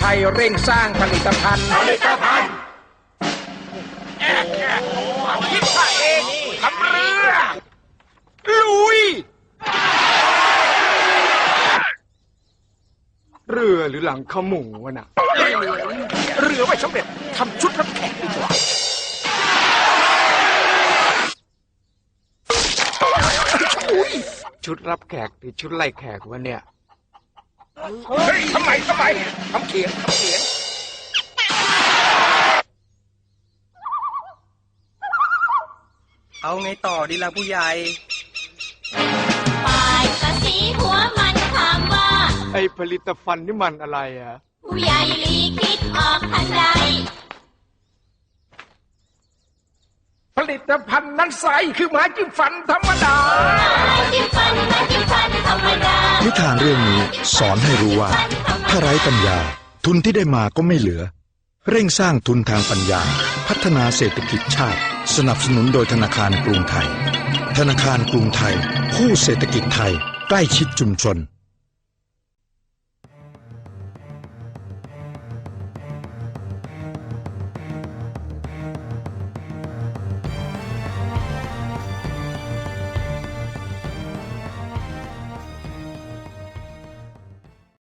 ไทยเร่งสร้างผลิตภัณฑ์ผลิตภัณฑ์คิดข้าเองทำเรือ ลุย เรือหรือหลังขมูวะน่ะ เรือไว้สำเร็จทำชุดรับแขกดีกว่าชุดรับแขกหรือชุดไล่แขกวะเนี่ย เฮ้ยทำไมทำไมทำเขียงทำเขียงเอาไงต่อดีล่ะผู้ใหญ่ ฝ่ายภาษีหัวมันถามว่า ไอผลิตภัณฑ์นี่มันอะไรอะผู้ใหญ่หลีคิดออกทันใด ผลิ ตภัณฑ์นั้นใสคือไม้จิ้มฟันธรรมดาไม้จิ้มฟันไม้จิ้มฟันธรรมดานิทานเรื่องนี้สอนให้รู้ว่า ถ้าไร้ปัญญา ทุนที่ได้มาก็ไม่เหลือ เร่งสร้างทุนทางปัญญา พัฒนาเศรษฐกิจชาติ สนับสนุนโดยธนาคารกรุงไทย ธนาคารกรุงไทย ผู้เศรษฐกิจไทย ใกล้ชิดชุมชน